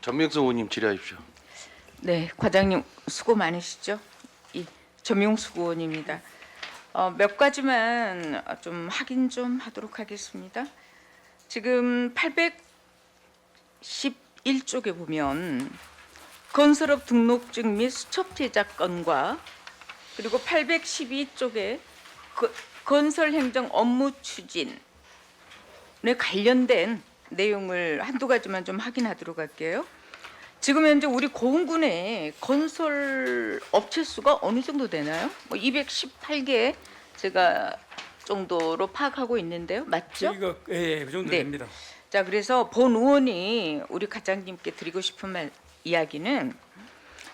전명수 의원님 질의하십시오. 네, 과장님 수고 많으시죠? 이 전명수 의원입니다. 어, 몇 가지만 좀 확인 좀 하도록 하겠습니다. 지금 811쪽에 보면 건설업 등록증 및 수첩 제작 건과 그리고 812쪽에 건설 행정 업무 추진에 관련된 내용을 한두 가지만 좀 확인하도록 할게요. 지금 현재 우리 고흥군의 건설 업체 수가 어느 정도 되나요? 뭐 218개 제가 정도로 파악하고 있는데요. 맞죠? 저희가 예, 그 정도 네. 됩니다. 자, 그래서 본 의원이 우리 과장님께 드리고 싶은 말 이야기는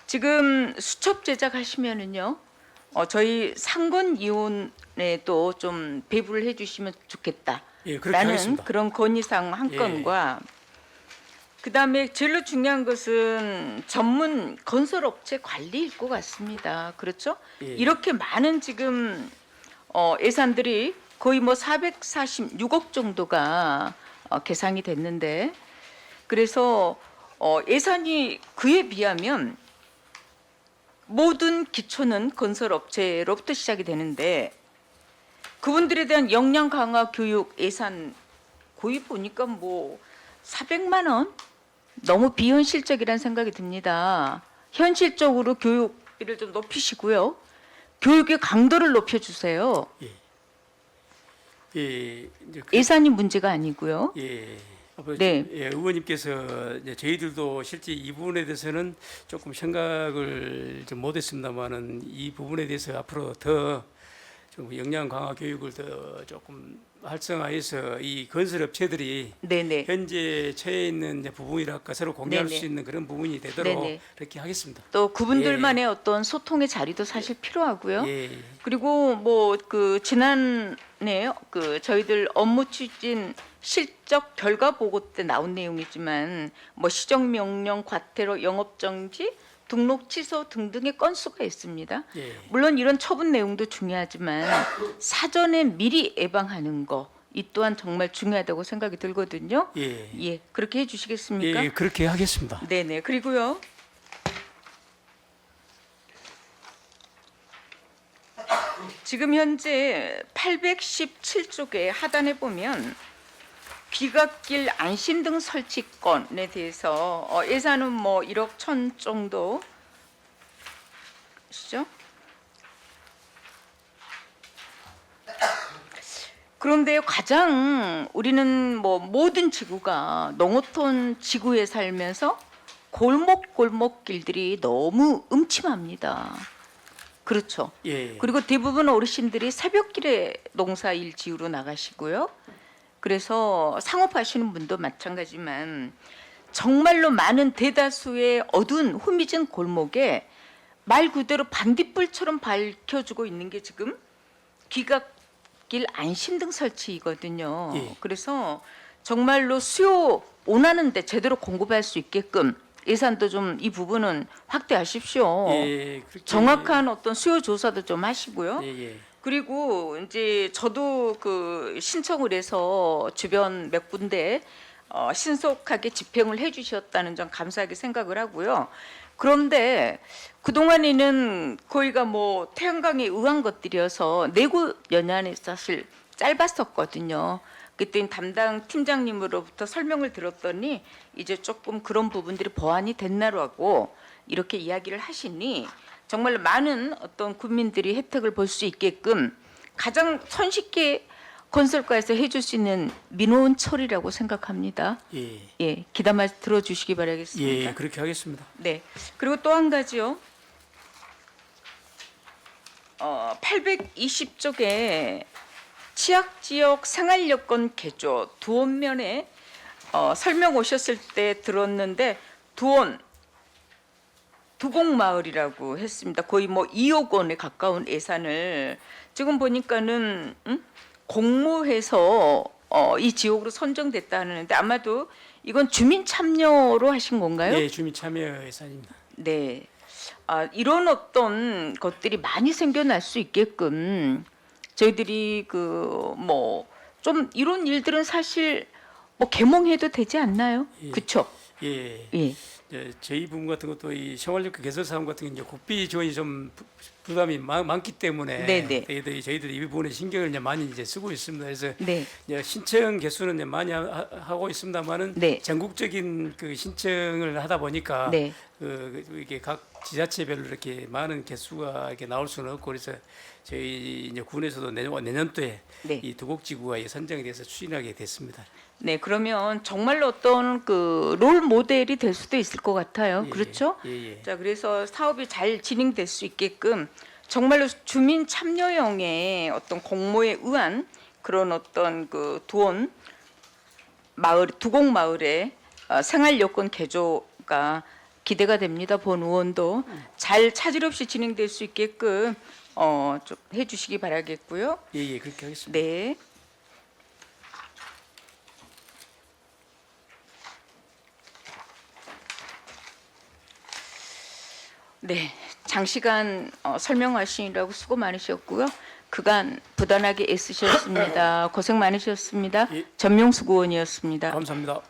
지금 수첩 제작하시면은요. 어, 저희 상권 이혼에도 좀 배부를 해 주시면 좋겠다. 예, 그렇게 라는 하겠습니다. 그런 건의사항 한 예. 건과 그다음에 제일로 중요한 것은 전문 건설업체 관리일 것 같습니다. 그렇죠? 예. 이렇게 많은 지금 어, 예산들이 거의 뭐 446억 정도가 어, 계상이 됐는데 그래서 어, 예산이 그에 비하면 모든 기초는 건설업체로부터 시작이 되는데 그분들에 대한 역량 강화 교육 예산 거의 보니까 뭐 400만 원 너무 비현실적이라는 생각이 듭니다. 현실적으로 교육비를 좀 높이시고요. 교육의 강도를 높여주세요. 예, 이제 그, 예산이 문제가 아니고요. 예. 네. 좀, 예, 의원님께서 저희들도 실제 이 부분에 대해서는 조금 생각을 좀 못했습니다만은 이 부분에 대해서 앞으로 더 좀 역량 강화 교육을 더 조금 활성화해서 이 건설업체들이 네네. 현재 처해 있는 부분이랄까 서로 공유할 네네. 수 있는 그런 부분이 되도록 네네. 그렇게 하겠습니다. 또 그분들만의 어떤 소통의 자리도 사실 필요하고요. 예, 그리고 뭐 그 지난해 그 저희들 업무 추진 실적 결과 보고 때 나온 내용이지만 뭐 시정 명령 과태료 영업 정지 등록 취소 등등의 건수가 있습니다. 예. 물론 이런 처분 내용도 중요하지만 사전에 미리 예방하는 거 이 또한 정말 중요하다고 생각이 들거든요. 예. 예, 그렇게 해주시겠습니까? 예, 그렇게 하겠습니다. 네네. 그리고요. 지금 현재 817쪽에 하단에 보면 귀갓길 안심 등 설치권에 대해서 어, 예산은 뭐 1억 천 정도 시죠? 그런데 가장 우리는 뭐 모든 지구가 농어촌 지구에 살면서 골목 골목 길들이 너무 음침합니다. 그렇죠. 예. 그리고 대부분 어르신들이 새벽길에 농사일 지으러 나가시고요. 그래서 상업하시는 분도 마찬가지만 정말로 많은 대다수의 어두운 후미진 골목에 말 그대로 반딧불처럼 밝혀주고 있는 게 지금 귀갓길 안심등 설치이거든요. 예. 그래서 정말로 수요 원하는데 제대로 공급할 수 있게끔 예산도 좀 이 부분은 확대하십시오. 예, 정확한 어떤 수요 조사도 좀 하시고요. 예, 예. 그리고 이제 저도 그 신청을 해서 주변 몇 군데 어, 신속하게 집행을 해주셨다는 점 감사하게 생각을 하고요. 그런데 그동안에는 거기가 뭐 태양광에 의한 것들이어서 내고 연한이 사실 짧았었거든요. 그때 담당 팀장님으로부터 설명을 들었더니 이제 조금 그런 부분들이 보완이 됐나라고 이렇게 이야기를 하시니 정말 많은 어떤 국민들이 혜택을 볼 수 있게끔 가장 손쉽게 건설과에서 해줄 수 있는 민원 처리라고 생각합니다. 예. 예, 기다 말 들어주시기 바라겠습니다. 예, 그렇게 하겠습니다. 네. 그리고 또 한 가지요. 어, 820쪽에 취약 지역 생활 여건 개조 두원면에 어, 설명 오셨을 때 들었는데 두원 두곡 마을이라고 했습니다. 거의 뭐 2억 원에 가까운 예산을 지금 보니까는 음? 공모해서 어, 이 지역으로 선정됐다 하는데 아마도 이건 주민 참여로 하신 건가요? 예, 주민 참여 예산입니다. 네. 아, 이런 어떤 것들이 많이 생겨날 수 있게끔 저희들이 그 뭐 좀 이런 일들은 사실 뭐 개몽해도 되지 않나요? 예. 그렇죠. 예. 예. 이제 저희 부분 같은 것도 이 생활력그 개설 사업 같은 게 이제 국비 지원이 좀 부- 부담이 많, 많기 때문에 네네. 저희들이 저희들이 이 부분에 신경을 이제 많이 이제 쓰고 있습니다. 그래서 네. 이제 신청 개수는 이제 많이 하, 하고 있습니다만은 네. 전국적인 그 신청을 하다 보니까 네. 그, 그 이게 각 지자체별로 이렇게 많은 개수가 이렇게 나올 수는 없고 그래서 저희 이제 군에서도 내년 내년도에 네. 이 두곡지구가 이 선정이 돼서 추진하게 됐습니다. 네, 그러면 정말로 어떤 그 롤 모델이 될 수도 있을 것 같아요. 예, 그렇죠? 예, 예. 자, 그래서 사업이 잘 진행될 수 있게끔 정말로 주민 참여형의 어떤 공모에 의한 그런 어떤 그 도원 마을 두곡 마을의 어, 생활 여건 개조가 기대가 됩니다. 본 의원도 잘 차질 없이 진행될 수 있게끔 어, 좀 해주시기 바라겠고요. 예, 예, 그렇게 하겠습니다. 네. 네, 장시간 어, 설명하시느라고 수고 많으셨고요. 그간 부단하게 애쓰셨습니다. 고생 많으셨습니다. 예. 전명수 의원이었습니다. 감사합니다.